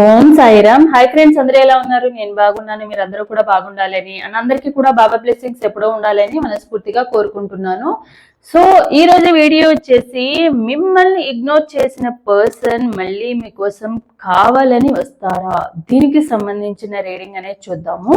ఓం Sairam hi friends అందరూ ఎలా ఉన్నారు నేను బాగున్నాను మీరు అందరూ కూడా బాగుండాలని అండ్ అందరికీ కూడా బాబా బ్లెస్సింగ్స్ ఎప్పుడో ఉండాలని మనస్ఫూర్తిగా కోరుకుంటున్నాను సో ఈ రోజు వీడియో వచ్చేసి మిమ్మల్ని ఇగ్నోర్ చేసిన పర్సన్ మళ్ళీ మీకోసం కావాలని వస్తారా దీనికి సంబంధించిన రీడింగ్ అనేది చూద్దాము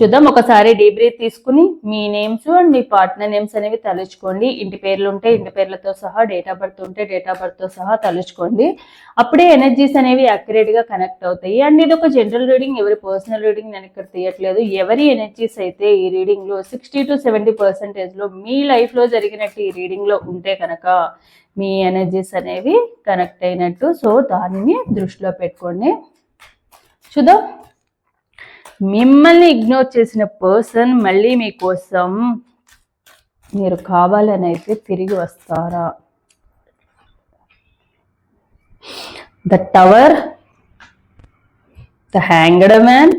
చూద్దాం ఒకసారి డీ బ్రీత్ తీసుకుని మీ నేమ్స్ అండ్ మీ పార్ట్నర్ నేమ్స్ అనేవి తలుచుకోండి ఇంటి పేర్లు ఉంటే ఇంటి పేర్లతో సహా డేట్ ఆఫ్ బర్త్ ఉంటే డేట్ ఆఫ్ బర్త్తో సహా తలుచుకోండి అప్పుడే ఎనర్జీస్ అనేవి అక్యురేట్గా కనెక్ట్ అవుతాయి అండ్ ఇది ఒక జనరల్ రీడింగ్ ఎవరి పర్సనల్ రీడింగ్ నేను ఇక్కడ తీయట్లేదు ఎవరి ఎనర్జీస్ అయితే ఈ రీడింగ్లో సిక్స్టీ టు సెవెంటీ పర్సెంటేజ్లో మీ లైఫ్లో జరిగినట్టు ఈ రీడింగ్లో ఉంటే కనుక మీ ఎనర్జీస్ అనేవి కనెక్ట్ అయినట్టు సో దానిని దృష్టిలో పెట్టుకోండి చూద్దాం మిమ్మల్ని ఇగ్నోర్ చేసిన పర్సన్ మళ్ళీ మీకోసం మీరు కావాలని అయితే తిరిగి వస్తారా the tower the hanged man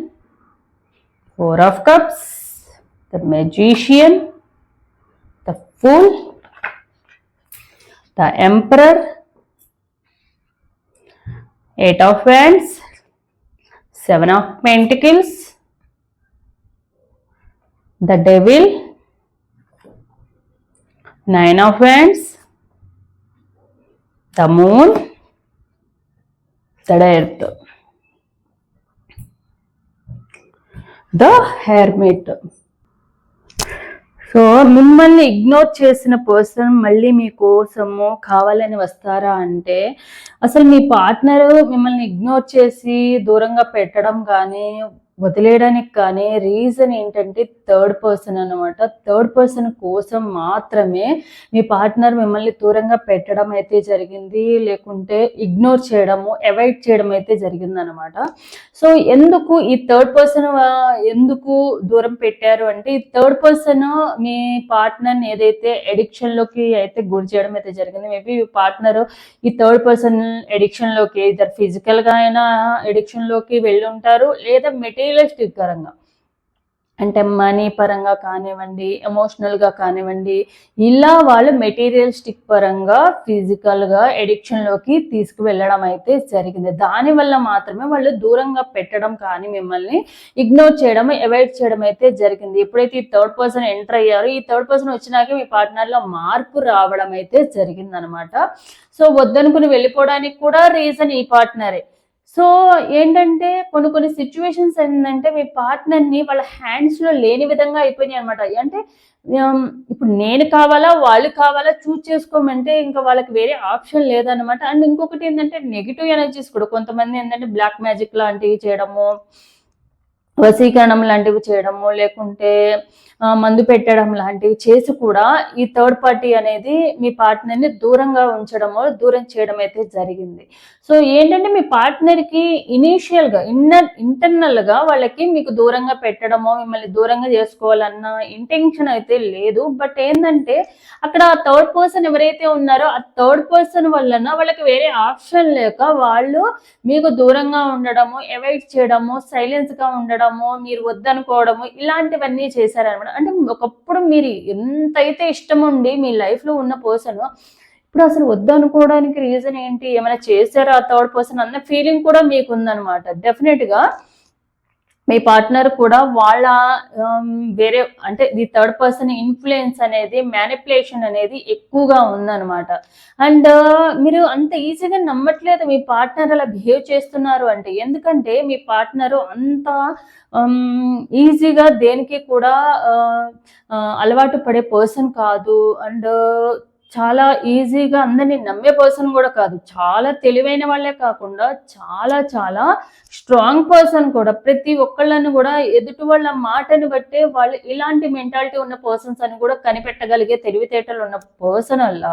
four of cups the magician the fool the emperor eight of hands Seven of Pentacles, the Devil, Nine of Wands, the Moon, the Earth, the Hermit. So మిమ్మల్ని ignore చేసిన person మళ్ళీ మీ కోసము కావాలని వస్తారా అంటే అసలు మీ partner మిమ్మల్ని ఇగ్నోర్ చేసి దూరంగా పెట్టడం కానీ వదిలేయడానికి కానీ రీజన్ ఏంటంటే థర్డ్ పర్సన్ అనమాట థర్డ్ పర్సన్ కోసం మాత్రమే మీ పార్ట్నర్ మిమ్మల్ని దూరంగా పెట్టడం అయితే జరిగింది లేకుంటే ఇగ్నోర్ చేయడము అవాయిడ్ చేయడం అయితే జరిగింది అనమాట సో ఎందుకు ఈ థర్డ్ పర్సన్ ఎందుకు దూరం పెట్టారు అంటే ఈ థర్డ్ పర్సన్ మీ పార్ట్నర్ని ఏదైతే ఎడిక్షన్లోకి అయితే గురి చేయడం అయితే జరిగింది మేబీ పార్ట్నర్ ఈ థర్డ్ పర్సన్ ఎడిక్షన్లోకి ఇద్దరు ఫిజికల్గా అయినా ఎడిక్షన్లోకి వెళ్ళి ఉంటారు లేదా మెటీరియల్ రియలిస్టిక్ పరంగా అంటే మనీ పరంగా కానివ్వండి ఎమోషనల్గా కానివ్వండి ఇలా వాళ్ళు మెటీరియలిస్టిక్ పరంగా ఫిజికల్గా ఎడిక్షన్లోకి తీసుకువెళ్ళడం అయితే జరిగింది దానివల్ల మాత్రమే వాళ్ళు దూరంగా పెట్టడం కానీ మిమ్మల్ని ఇగ్నోర్ చేయడం అవాయిడ్ చేయడం అయితే జరిగింది ఎప్పుడైతే ఈ థర్డ్ పర్సన్ ఎంటర్ అయ్యారో ఈ థర్డ్ పర్సన్ వచ్చినాక మీ పార్ట్నర్లో మార్పు రావడం అయితే జరిగిందనమాట సో వద్దనుకుని వెళ్ళిపోవడానికి కూడా రీజన్ ఈ పార్ట్నరే సో ఏంటంటే కొన్ని కొన్ని సిచ్యువేషన్స్ ఏంటంటే మీ పార్ట్నర్ని వాళ్ళ హ్యాండ్స్లో లేని విధంగా అయిపోయినాయి అనమాట అంటే ఇప్పుడు నేను కావాలా వాళ్ళు కావాలా చూజ్ చేసుకోమంటే ఇంకా వాళ్ళకి వేరే ఆప్షన్ లేదనమాట అండ్ ఇంకొకటి ఏంటంటే నెగిటివ్ ఎనర్జీస్ కూడా కొంతమంది ఏంటంటే బ్లాక్ మ్యాజిక్ లాంటివి చేయడము వశీకరణం లాంటివి చేయడము లేకుంటే మందు పెట్టడం లాంటివి చేసి కూడా ఈ థర్డ్ పార్టీ అనేది మీ పార్ట్నర్ని దూరంగా ఉంచడము దూరం చేయడం అయితే జరిగింది సో ఏంటంటే మీ పార్ట్నర్కి ఇనీషియల్గా ఇన్నర్ ఇంటర్నల్గా వాళ్ళకి మీకు దూరంగా పెట్టడమో మిమ్మల్ని దూరంగా చేసుకోవాలన్న ఇంటెన్షన్ అయితే లేదు బట్ ఏంటంటే అక్కడ ఆ థర్డ్ పర్సన్ ఎవరైతే ఉన్నారో ఆ థర్డ్ పర్సన్ వలన వాళ్ళకి వేరే ఆప్షన్ లేక వాళ్ళు మీకు దూరంగా ఉండడము అవాయిడ్ చేయడము సైలెన్స్గా ఉండడము మీరు వద్దనుకోవడము ఇలాంటివన్నీ చేశారనమాట కూడా అంటే ఒకప్పుడు మీరు ఎంతైతే ఇష్టం ఉండి మీ లైఫ్లో ఉన్న పర్సన్ ఇప్పుడు అసలు వద్దనుకోవడానికి రీజన్ ఏంటి ఏమైనా చేశారా థర్డ్ పర్సన్ అన్న ఫీలింగ్ కూడా మీకు ఉందన్నమాట డెఫినెట్గా మీ పార్ట్నర్ కూడా వాళ్ళ um, వేరే అంటే ది థర్డ్ పర్సన్ ఇన్ఫ్లుయెన్స్ అనేది మ్యానిపులేషన్ అనేది ఎక్కువగా ఉందన్నమాట అండ్ uh, మీరు అంత ఈజీగా నమ్మట్లేదు మీ పార్ట్నర్ అలా బిహేవ్ చేస్తున్నారు అంటే ఎందుకంటే మీ పార్ట్నర్ అంత ఈజీగా um, దేనికి కూడా uh, uh, అలవాటు పడే పర్సన్ కాదు అండ్ చాలా ఈజీగా అందరినీ నమ్మే పర్సన్ కూడా కాదు చాలా తెలివైన వాళ్ళే కాకుండా చాలా చాలా స్ట్రాంగ్ పర్సన్ కూడా ప్రతి ఒక్కళ్ళను కూడా ఎదుటి వాళ్ళ మాటని బట్టే వాళ్ళు ఇలాంటి మెంటాలిటీ ఉన్న పర్సన్స్ అని కూడా కనిపెట్టగలిగే తెలివితేటలు ఉన్న పర్సన్ వల్ల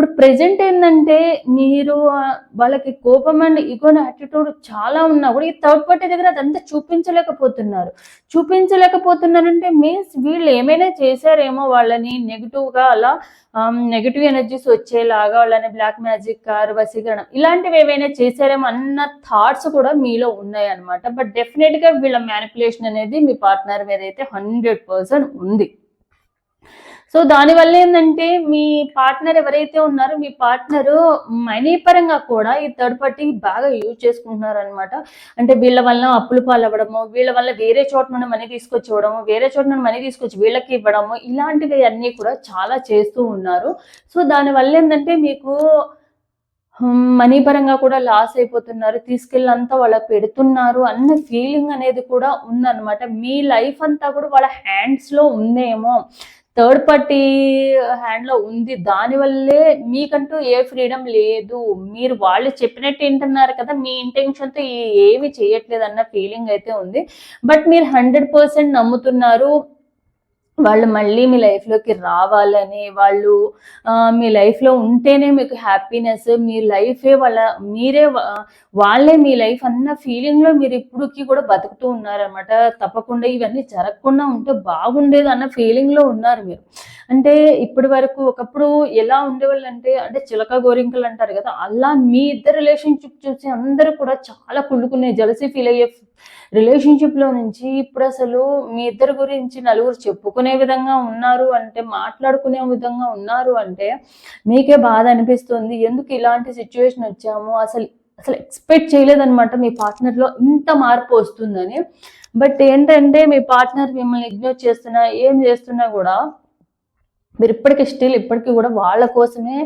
ఇప్పుడు ప్రజెంట్ ఏంటంటే మీరు వాళ్ళకి కోపం అండ్ ఈగో యాటిట్యూడ్ చాలా ఉన్నా కూడా ఈ థర్డ్ పార్టీ దగ్గర అదంతా చూపించలేకపోతున్నారు చూపించలేకపోతున్నారంటే మీన్స్ వీళ్ళు ఏమైనా చేశారేమో వాళ్ళని నెగిటివ్గా అలా నెగిటివ్ ఎనర్జీస్ వచ్చేలాగా వాళ్ళని బ్లాక్ మ్యాజిక్ కార్ వసీకరణం ఇలాంటివి ఏవైనా చేశారేమో అన్న థాట్స్ కూడా మీలో ఉన్నాయి అనమాట బట్ డెఫినెట్గా వీళ్ళ మ్యానిపులేషన్ అనేది మీ పార్ట్నర్ మీద అయితే హండ్రెడ్ పర్సెంట్ ఉంది సో దానివల్ల ఏంటంటే మీ పార్ట్నర్ ఎవరైతే ఉన్నారో మీ పార్ట్నర్ మనీ పరంగా కూడా ఈ థర్డ్ పార్టీ బాగా యూజ్ చేసుకుంటున్నారు అనమాట అంటే వీళ్ళ వల్ల అప్పులు పాలవ్వడము వీళ్ళ వల్ల వేరే చోట నుండి మనీ తీసుకొచ్చి ఇవ్వడము వేరే చోట నుండి మనీ తీసుకొచ్చి వీళ్ళకి ఇవ్వడము ఇలాంటివి అన్నీ కూడా చాలా చేస్తూ ఉన్నారు సో దానివల్ల ఏంటంటే మీకు మనీ పరంగా కూడా లాస్ అయిపోతున్నారు తీసుకెళ్ళంతా వాళ్ళకి పెడుతున్నారు అన్న ఫీలింగ్ అనేది కూడా ఉందన్నమాట మీ లైఫ్ అంతా కూడా వాళ్ళ హ్యాండ్స్లో ఉందేమో థర్డ్ పార్టీ హ్యాండ్లో ఉంది దానివల్లే మీకంటూ ఏ ఫ్రీడమ్ లేదు మీరు వాళ్ళు చెప్పినట్టు వింటున్నారు కదా మీ ఇంటెన్షన్తో ఏమి చేయట్లేదు అన్న ఫీలింగ్ అయితే ఉంది బట్ మీరు హండ్రెడ్ పర్సెంట్ నమ్ముతున్నారు వాళ్ళు మళ్ళీ మీ లైఫ్లోకి రావాలని వాళ్ళు మీ లైఫ్లో ఉంటేనే మీకు హ్యాపీనెస్ మీ లైఫే వాళ్ళ మీరే వాళ్ళే మీ లైఫ్ అన్న ఫీలింగ్లో మీరు ఇప్పటికీ కూడా బతుకుతూ ఉన్నారనమాట తప్పకుండా ఇవన్నీ జరగకుండా ఉంటే బాగుండేది అన్న ఫీలింగ్లో ఉన్నారు మీరు అంటే ఇప్పటి వరకు ఒకప్పుడు ఎలా ఉండేవాళ్ళు అంటే అంటే చిలక గోరింకలు అంటారు కదా అలా మీ ఇద్దరు రిలేషన్షిప్ చూసి అందరూ కూడా చాలా కుళ్ళుకునే జలసి ఫీల్ అయ్యే రిలేషన్షిప్లో నుంచి ఇప్పుడు అసలు మీ ఇద్దరు గురించి నలుగురు చెప్పుకునే విధంగా ఉన్నారు అంటే మాట్లాడుకునే విధంగా ఉన్నారు అంటే మీకే బాధ అనిపిస్తుంది ఎందుకు ఇలాంటి సిచ్యువేషన్ వచ్చాము అసలు అసలు ఎక్స్పెక్ట్ చేయలేదనమాట మీ పార్ట్నర్లో ఇంత మార్పు వస్తుందని బట్ ఏంటంటే మీ పార్ట్నర్ మిమ్మల్ని ఇగ్నోర్ చేస్తున్నా ఏం చేస్తున్నా కూడా మీరు ఇప్పటికీ స్టిల్ ఇప్పటికీ కూడా వాళ్ళ కోసమే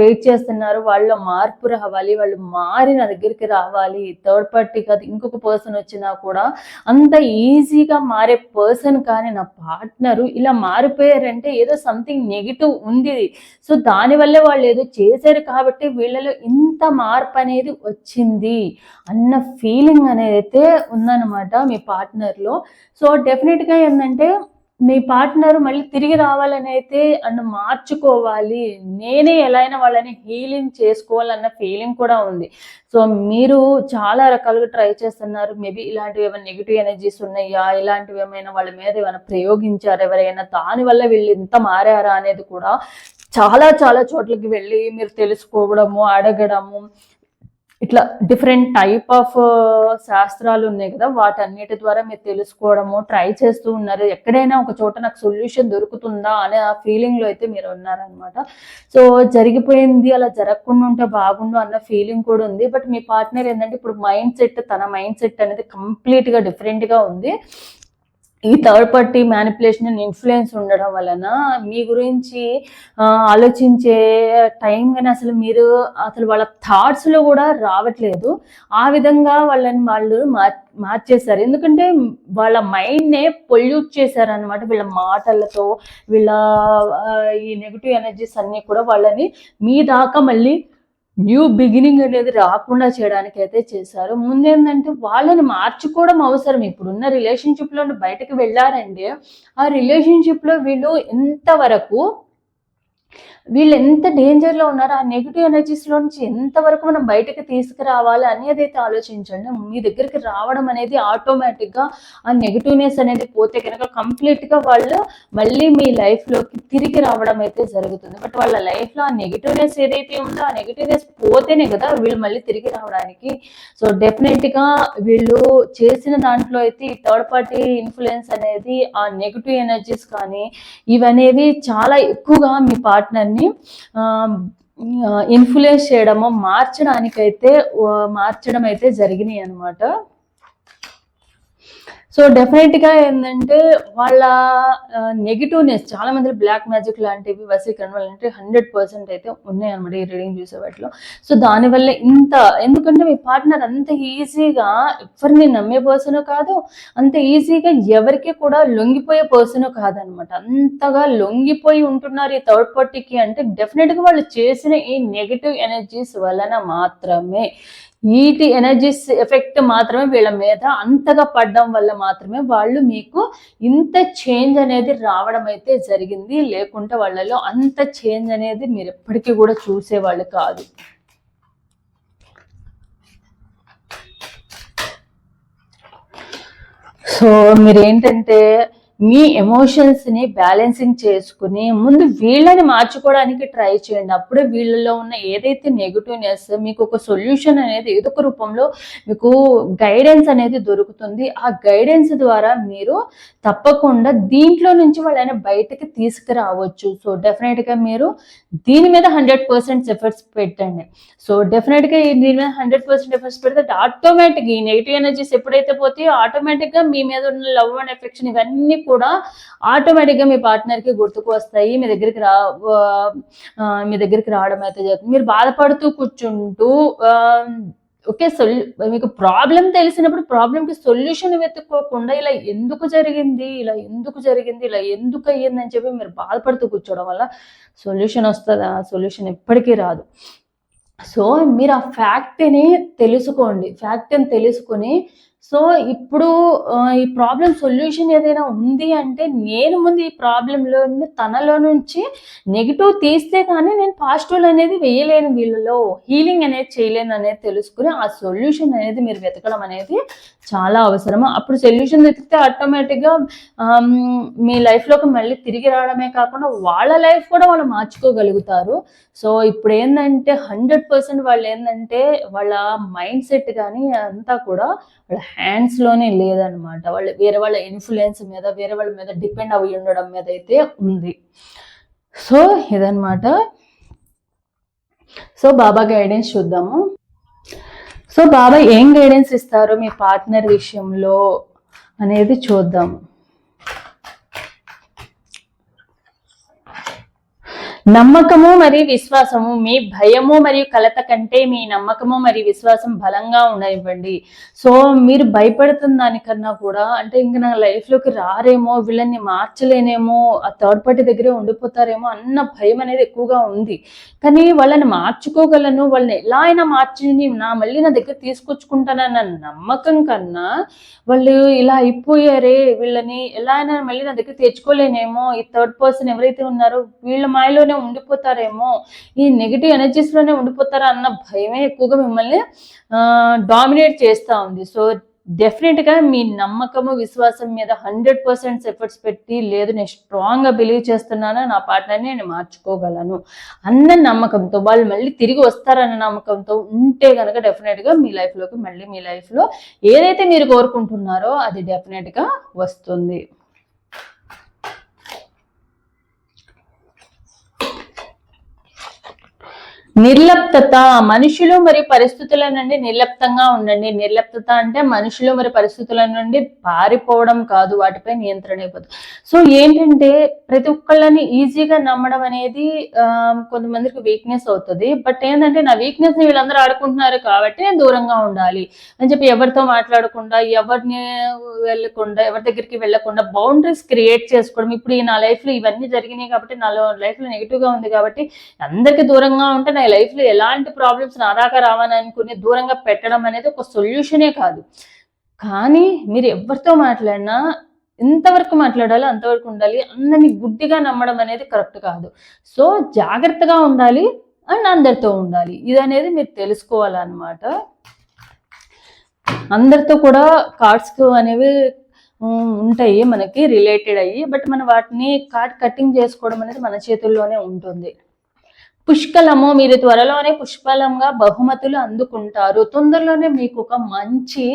వెయిట్ చేస్తున్నారు వాళ్ళ మార్పు రావాలి వాళ్ళు మారి నా దగ్గరికి రావాలి థర్డ్ పార్టీ కాదు ఇంకొక పర్సన్ వచ్చినా కూడా అంత ఈజీగా మారే పర్సన్ కానీ నా పార్ట్నరు ఇలా మారిపోయారంటే ఏదో సంథింగ్ నెగిటివ్ ఉంది సో దానివల్లే వాళ్ళు ఏదో చేశారు కాబట్టి వీళ్ళలో ఇంత మార్పు అనేది వచ్చింది అన్న ఫీలింగ్ అనేది అయితే ఉందన్నమాట మీ పార్ట్నర్లో సో డెఫినెట్గా ఏంటంటే మీ పార్ట్నర్ మళ్ళీ తిరిగి రావాలని అయితే అన్ను మార్చుకోవాలి నేనే ఎలా అయినా వాళ్ళని హీలింగ్ చేసుకోవాలన్న ఫీలింగ్ కూడా ఉంది సో మీరు చాలా రకాలుగా ట్రై చేస్తున్నారు మేబీ ఇలాంటివి ఏమైనా నెగిటివ్ ఎనర్జీస్ ఉన్నాయా ఇలాంటివి ఏమైనా వాళ్ళ మీద ఏమైనా ప్రయోగించారు ఎవరైనా దానివల్ల వీళ్ళు ఇంత మారారా అనేది కూడా చాలా చాలా చోట్లకి వెళ్ళి మీరు తెలుసుకోవడము అడగడము ఇట్లా డిఫరెంట్ టైప్ ఆఫ్ శాస్త్రాలు ఉన్నాయి కదా వాటన్నిటి ద్వారా మీరు తెలుసుకోవడము ట్రై చేస్తూ ఉన్నారు ఎక్కడైనా ఒక చోట నాకు సొల్యూషన్ దొరుకుతుందా అనే ఆ ఫీలింగ్లో అయితే మీరు ఉన్నారనమాట సో జరిగిపోయింది అలా జరగకుండా ఉంటే బాగుండు అన్న ఫీలింగ్ కూడా ఉంది బట్ మీ పార్ట్నర్ ఏంటంటే ఇప్పుడు మైండ్ సెట్ తన మైండ్ సెట్ అనేది కంప్లీట్గా డిఫరెంట్గా ఉంది ఈ third party manipulation and influence ఉండడం వలన మీ గురించి ఆలోచించే టైం కానీ అసలు మీరు అసలు వాళ్ళ థాట్స్లో కూడా రావట్లేదు ఆ విధంగా వాళ్ళని వాళ్ళు మార్చేశారు ఎందుకంటే వాళ్ళ మైండ్నే పొల్యూట్ చేశారనమాట వీళ్ళ మాటలతో వీళ్ళ ఈ నెగిటివ్ ఎనర్జీస్ అన్నీ కూడా వాళ్ళని మీ దాకా మళ్ళీ న్యూ బిగినింగ్ అనేది రాకుండా చేయడానికి అయితే చేశారు ముందేందంటే వాళ్ళని మార్చుకోవడం అవసరం ఇప్పుడున్న రిలేషన్షిప్లో బయటకు వెళ్ళారంటే ఆ రిలేషన్షిప్లో వీళ్ళు ఇంతవరకు వీళ్ళు ఎంత డేంజర్లో ఉన్నారో ఆ నెగిటివ్ ఎనర్జీస్లో నుంచి ఎంతవరకు మనం బయటకు తీసుకురావాలి అనేది అయితే ఆలోచించండి మీ దగ్గరికి రావడం అనేది ఆటోమేటిక్గా ఆ నెగిటివ్నెస్ అనేది పోతే కనుక కంప్లీట్గా వాళ్ళు మళ్ళీ మీ లైఫ్లోకి తిరిగి రావడం అయితే జరుగుతుంది బట్ వాళ్ళ లైఫ్లో ఆ నెగిటివ్నెస్ ఏదైతే ఉందో ఆ నెగిటివ్నెస్ పోతేనే కదా వీళ్ళు మళ్ళీ తిరిగి రావడానికి సో డెఫినెట్గా వీళ్ళు చేసిన దాంట్లో అయితే థర్డ్ పార్టీ ఇన్ఫ్లుయెన్స్ అనేది ఆ నెగిటివ్ ఎనర్జీస్ కానీ ఇవనేవి చాలా ఎక్కువగా మీ పార్టీ పార్ట్నర్ని ఇన్ఫ్లుయెన్స్ చేయడమో మార్చడానికైతే మార్చడం అయితే జరిగినాయి అనమాట సో డెఫినెట్గా ఏంటంటే వాళ్ళ నెగిటివ్నెస్ చాలా మంది బ్లాక్ మ్యాజిక్ లాంటివి వసీకరణ వాళ్ళంటే హండ్రెడ్ పర్సెంట్ అయితే ఉన్నాయన్నమాట ఈ రీడింగ్ చూసే వాటిలో సో దానివల్ల ఇంత ఎందుకంటే మీ పార్ట్నర్ అంత ఈజీగా ఎవరిని నమ్మే పర్సన్ కాదు అంత ఈజీగా ఎవరికి కూడా లొంగిపోయే పర్సన్ కాదనమాట అంతగా లొంగిపోయి ఉంటున్నారు ఈ థర్డ్ పార్టీకి అంటే డెఫినెట్గా వాళ్ళు చేసిన ఈ నెగిటివ్ ఎనర్జీస్ వలన మాత్రమే ఈటి ఎనర్జీస్ ఎఫెక్ట్ మాత్రమే వీళ్ళ మీద అంతగా పడడం వల్ల మాత్రమే వాళ్ళు మీకు ఇంత చేంజ్ అనేది రావడం అయితే జరిగింది లేకుంటే వాళ్ళలో అంత చేంజ్ అనేది మీరు ఎప్పటికీ కూడా చూసేవాళ్ళు కాదు సో మీరేంటంటే మీ ఎమోషన్స్ని బ్యాలెన్సింగ్ చేసుకుని ముందు వీళ్ళని మార్చుకోవడానికి ట్రై చేయండి అప్పుడే వీళ్ళలో ఉన్న ఏదైతే నెగిటివ్నెస్ మీకు ఒక సొల్యూషన్ అనేది ఏదో ఒక రూపంలో మీకు గైడెన్స్ అనేది దొరుకుతుంది ఆ గైడెన్స్ ద్వారా మీరు తప్పకుండా దీంట్లో నుంచి వాళ్ళని బయటకి తీసుకురావచ్చు సో డెఫినెట్గా మీరు దీని మీద హండ్రెడ్ పర్సెంట్ ఎఫర్ట్స్ పెట్టండి సో డెఫినెట్గా దీని మీద హండ్రెడ్ పర్సెంట్ ఎఫర్ట్స్ పెడితే ఆటోమేటిక్ ఈ నెగిటివ్ ఎనర్జీస్ ఎప్పుడైతే పోతే ఆటోమేటిక్గా మీ మీద ఉన్న లవ్ అండ్ ఎఫెక్షన్ ఇవన్నీ కూడా ఆటోమేటిక్గా మీ పార్ట్నర్కి గుర్తుకు వస్తాయి మీ దగ్గరికి రా మీ దగ్గరికి రావడం అయితే జరుగుతుంది మీరు బాధపడుతూ కూర్చుంటూ ఓకే సొల్ మీకు ప్రాబ్లం తెలిసినప్పుడు ప్రాబ్లంకి సొల్యూషన్ వెతుక్కోకుండా ఇలా ఎందుకు జరిగింది ఇలా ఎందుకు జరిగింది ఇలా ఎందుకు అయ్యింది అని చెప్పి మీరు బాధపడుతూ కూర్చోవడం వల్ల సొల్యూషన్ వస్తుందా సొల్యూషన్ ఎప్పటికీ రాదు సో మీరు ఆ ఫ్యాక్ట్ని తెలుసుకోండి ఫ్యాక్ట్ని తెలుసుకొని సో ఇప్పుడు ఈ ప్రాబ్లం సొల్యూషన్ ఏదైనా ఉంది అంటే నేను ముందు ఈ ప్రాబ్లంలో తనలో నుంచి నెగిటివ్ తీస్తే కానీ నేను పాజిటివ్ అనేది వేయలేను వీళ్ళలో హీలింగ్ అనేది చేయలేను అనేది తెలుసుకుని ఆ సొల్యూషన్ అనేది మీరు వెతకడం అనేది చాలా అవసరము అప్పుడు సొల్యూషన్ వెతికితే ఆటోమేటిక్గా మీ లైఫ్లోకి మళ్ళీ తిరిగి రావడమే కాకుండా వాళ్ళ లైఫ్ కూడా వాళ్ళు మార్చుకోగలుగుతారు సో ఇప్పుడు ఏంటంటే హండ్రెడ్ పర్సెంట్ వాళ్ళు ఏంటంటే వాళ్ళ మైండ్ సెట్ కానీ అంతా కూడా వాళ్ళ హ్యాండ్స్లోనే లేదనమాట వాళ్ళు వేరే వాళ్ళ ఇన్ఫ్లుయెన్స్ మీద వేరే వాళ్ళ మీద డిపెండ్ అవి ఉండడం మీద అయితే ఉంది సో ఇదనమాట సో బాబా గైడెన్స్ చూద్దాము సో బాబా ఏం గైడెన్స్ ఇస్తారు మీ పార్ట్నర్ విషయంలో అనేది చూద్దాము నమ్మకము మరియు విశ్వాసము మీ భయము మరియు కలత కంటే మీ నమ్మకము మరియు విశ్వాసం బలంగా ఉండనివ్వండి సో మీరు భయపడుతున్న దానికన్నా కూడా అంటే ఇంక నా లైఫ్లోకి రారేమో వీళ్ళని మార్చలేనేమో ఆ థర్డ్ పార్టీ దగ్గరే ఉండిపోతారేమో అన్న భయం అనేది ఎక్కువగా ఉంది కానీ వాళ్ళని మార్చుకోగలను వాళ్ళని ఎలా అయినా మార్చి నా మళ్ళీ నా దగ్గర తీసుకొచ్చుకుంటానన్న నమ్మకం కన్నా వాళ్ళు ఇలా అయిపోయారే వీళ్ళని ఎలా అయినా మళ్ళీ నా దగ్గర తెచ్చుకోలేనేమో ఈ థర్డ్ పర్సన్ ఎవరైతే ఉన్నారో వీళ్ళ మాయలోనే ఉండిపోతారేమో ఈ నెగిటివ్ ఎనర్జీస్లోనే ఉండిపోతారా అన్న భయమే ఎక్కువగా మిమ్మల్ని డామినేట్ చేస్తూ ఉంది సో డెఫినెట్గా మీ నమ్మకము విశ్వాసం మీద హండ్రెడ్ పర్సెంట్ ఎఫర్ట్స్ పెట్టి లేదు నేను స్ట్రాంగ్గా బిలీవ్ చేస్తున్నాను నా పార్ట్నర్ని నేను మార్చుకోగలను అన్న నమ్మకంతో వాళ్ళు మళ్ళీ తిరిగి వస్తారన్న నమ్మకంతో ఉంటే కనుక డెఫినెట్గా మీ లైఫ్లోకి మళ్ళీ మీ లైఫ్లో ఏదైతే మీరు కోరుకుంటున్నారో అది డెఫినెట్గా వస్తుంది నిర్లప్తత మనుషులు మరియు పరిస్థితుల నుండి నిర్లప్తంగా ఉండండి నిర్లప్త అంటే మనుషులు మరియు పరిస్థితుల నుండి పారిపోవడం కాదు వాటిపై నియంత్రణ అయిపోతుంది సో ఏంటంటే ప్రతి ఒక్కళ్ళని ఈజీగా నమ్మడం అనేది కొంతమందికి వీక్నెస్ అవుతుంది బట్ ఏంటంటే నా వీక్నెస్ ని వీళ్ళందరూ ఆడుకుంటున్నారు కాబట్టి నేను దూరంగా ఉండాలి అని చెప్పి ఎవరితో మాట్లాడకుండా ఎవరిని వెళ్ళకుండా ఎవరి దగ్గరికి వెళ్ళకుండా బౌండరీస్ క్రియేట్ చేసుకోవడం ఇప్పుడు నా లైఫ్ లో ఇవన్నీ జరిగినాయి కాబట్టి నా లైఫ్ లో నెగిటివ్ గా ఉంది కాబట్టి అందరికి దూరంగా ఉంటే నా లైఫ్లో ఎలాంటి ప్రాబ్లమ్స్ నా దాకా రావని అనుకుని దూరంగా పెట్టడం అనేది ఒక సొల్యూషనే కాదు కానీ మీరు ఎవరితో మాట్లాడినా ఎంతవరకు మాట్లాడాలో అంతవరకు ఉండాలి అందరినీ గుడ్డిగా నమ్మడం అనేది కరెక్ట్ కాదు సో జాగ్రత్తగా ఉండాలి అండ్ అందరితో ఉండాలి ఇది అనేది మీరు తెలుసుకోవాలన్నమాట అందరితో కూడా కార్డ్స్ అనేవి ఉంటాయి మనకి రిలేటెడ్ అయ్యి బట్ మనం వాటిని కార్డ్ కటింగ్ చేసుకోవడం అనేది మన చేతుల్లోనే ఉంటుంది పుష్కలము మీరు త్వరలోనే పుష్కలంగా బహుమతులు అందుకుంటారు తొందరలోనే మీకు ఒక మంచి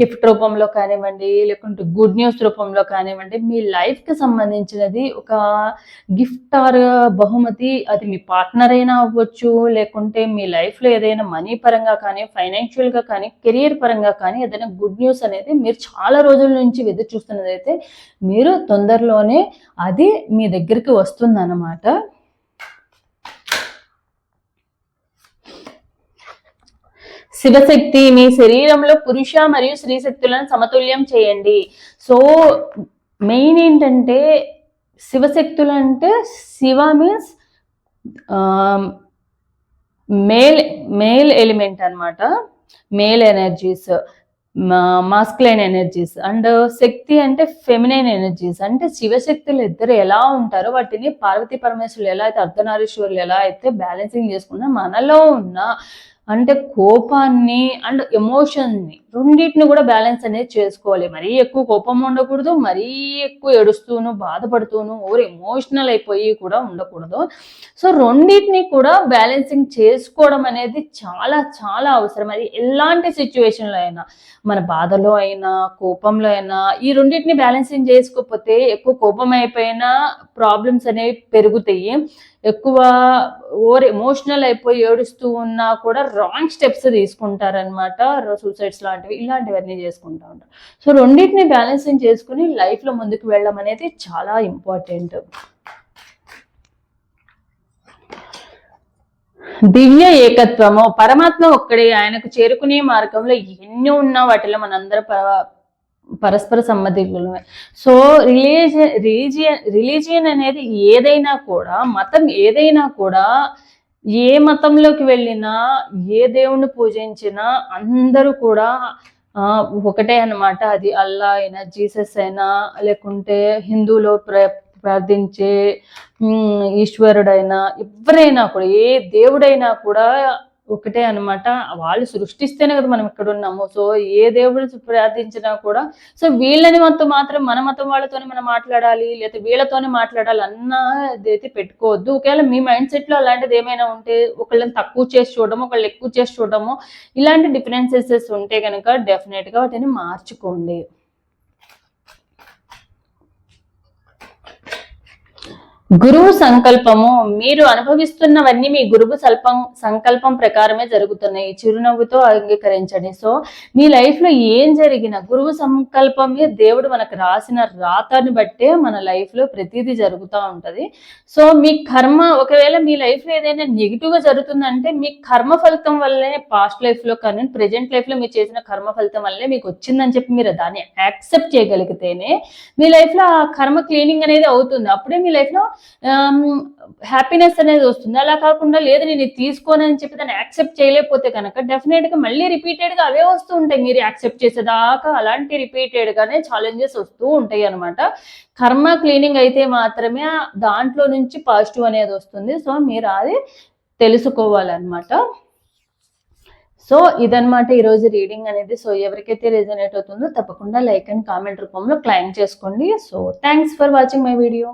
గిఫ్ట్ రూపంలో కానివ్వండి లేకుంటే గుడ్ న్యూస్ రూపంలో కానివ్వండి మీ లైఫ్కి సంబంధించినది ఒక గిఫ్ట్ ఆర్ బహుమతి అది మీ పార్ట్నర్ అయినా అవ్వచ్చు లేకుంటే మీ లైఫ్లో ఏదైనా మనీ పరంగా కానీ ఫైనాన్షియల్గా కానీ కెరియర్ పరంగా కానీ ఏదైనా గుడ్ న్యూస్ అనేది మీరు చాలా రోజుల నుంచి ఎదురు చూస్తున్నదైతే మీరు తొందరలోనే అది మీ దగ్గరికి వస్తుందన్నమాట శివశక్తి మీ శరీరంలో పురుష మరియు స్త్రీ శక్తులను సమతుల్యం చేయండి సో మెయిన్ ఏంటంటే శివశక్తులు అంటే Shiva means male male element అనమాట male energies masculine energies and Shakti అంటే ఫెమినైన్ ఎనర్జీస్ అంటే శివశక్తులు ఇద్దరు ఎలా ఉంటారో వాటిని పార్వతీ పరమేశ్వరులు ఎలా అయితే అర్ధనారీశ్వరులు ఎలా అయితే బ్యాలెన్సింగ్ చేసుకున్నా మనలో ఉన్న అంటే కోపాన్ని అండ్ ఎమోషన్ని రెండింటిని కూడా బ్యాలెన్స్ అనేది చేసుకోవాలి మరీ ఎక్కువ కోపం ఉండకూడదు మరీ ఎక్కువ ఏడుస్తూను బాధపడుతూను ఓవర్ ఎమోషనల్ అయిపోయి కూడా ఉండకూడదు సో రెండింటిని కూడా బ్యాలెన్సింగ్ చేసుకోవడం అనేది చాలా చాలా అవసరం అది ఎలాంటి సిచ్యువేషన్లో అయినా మన బాధలో అయినా కోపంలో అయినా ఈ రెండింటిని బ్యాలెన్సింగ్ చేసుకోకపోతే ఎక్కువ కోపం అయిపోయినా ప్రాబ్లమ్స్ అనేవి పెరుగుతాయి ఎక్కువ ఓవర్ ఎమోషనల్ అయిపోయి ఏడుస్తూ ఉన్నా కూడా రాంగ్ స్టెప్స్ తీసుకుంటారనమాట సూసైడ్స్ లాంటివి ఇలాంటివన్నీ చేసుకుంటూ ఉంటారు సో రెండింటిని బ్యాలెన్సింగ్ చేసుకుని లైఫ్లో ముందుకు వెళ్ళడం అనేది చాలా ఇంపార్టెంట్ దివ్య ఏకత్వము పరమాత్మ ఒక్కడే ఆయనకు చేరుకునే మార్గంలో ఎన్ని ఉన్నా వాటిలో మనందరూ పరస్పర సంబంధికులమే సో రిలీజియన్ రిలీజియన్ రిలీజియన్ అనేది ఏదైనా కూడా మతం ఏదైనా కూడా ఏ మతంలోకి వెళ్ళినా ఏ దేవుణ్ణి పూజించినా అందరూ కూడా ఒకటే అనమాట అది అల్లా అయినా జీసస్ అయినా లేకుంటే హిందువులు ప్ర ప్రార్థించే ఈశ్వరుడైనా ఎవరైనా కూడా ఏ దేవుడైనా కూడా ఒకటే అనమాట వాళ్ళు సృష్టిస్తేనే కదా మనం ఇక్కడ ఉన్నాము సో ఏ దేవుడు ప్రార్థించినా కూడా సో వీళ్ళని మొత్తం మాత్రం మన మతం వాళ్ళతోనే మనం మాట్లాడాలి లేకపోతే వీళ్ళతోనే మాట్లాడాలి అన్నదైతే పెట్టుకోవద్దు ఒకవేళ మీ మైండ్ సెట్లో అలాంటిది ఏమైనా ఉంటే ఒకళ్ళని తక్కువ చేసి చూడడం ఒకళ్ళు ఎక్కువ చేసి చూడడము ఇలాంటి డిఫరెన్సెస్ ఉంటే కనుక డెఫినెట్గా వాటిని మార్చుకోండి గురువు సంకల్పము మీరు అనుభవిస్తున్నవన్నీ మీ గురువు సల్పం సంకల్పం ప్రకారమే జరుగుతున్నాయి చిరునవ్వుతో అంగీకరించండి సో మీ లైఫ్ లో ఏం జరిగిన గురువు సంకల్పమే దేవుడు మనకు రాసిన రాతని బట్టే మన లైఫ్ లో ప్రతిదీ జరుగుతూ ఉంటది సో మీ కర్మ ఒకవేళ మీ లైఫ్ లో ఏదైనా నెగిటివ్ గా జరుగుతుందంటే మీ కర్మ ఫలితం వల్లనే పాస్ట్ లైఫ్ లో కానీ ప్రజెంట్ లైఫ్ లో మీరు చేసిన కర్మ ఫలితం వల్లనే మీకు వచ్చిందని చెప్పి మీరు దాన్ని యాక్సెప్ట్ చేయగలిగితేనే మీ లైఫ్ లో ఆ కర్మ క్లీనింగ్ అనేది అవుతుంది అప్పుడే మీ లైఫ్ లో హ్యాపీనెస్ అనేది వస్తుంది అలా కాకుండా లేదు నేను ఇది తీసుకోను అని చెప్పి దాన్ని యాక్సెప్ట్ చేయలేకపోతే కనుక డెఫినెట్గా మళ్ళీ రిపీటెడ్గా అవే వస్తూ ఉంటాయి మీరు యాక్సెప్ట్ చేసేదాకా అలాంటి రిపీటెడ్గానే ఛాలెంజెస్ వస్తూ ఉంటాయి అనమాట కర్మ క్లీనింగ్ అయితే మాత్రమే దాంట్లో నుంచి పాజిటివ్ అనేది వస్తుంది సో మీరు అది తెలుసుకోవాలన్నమాట సో ఇదనమాట ఈరోజు రీడింగ్ అనేది సో ఎవరికైతే రెజనేట్ అవుతుందో తప్పకుండా లైక్ అండ్ కామెంట్ రూపంలో క్లైమ్ చేసుకోండి so thanks for watching my video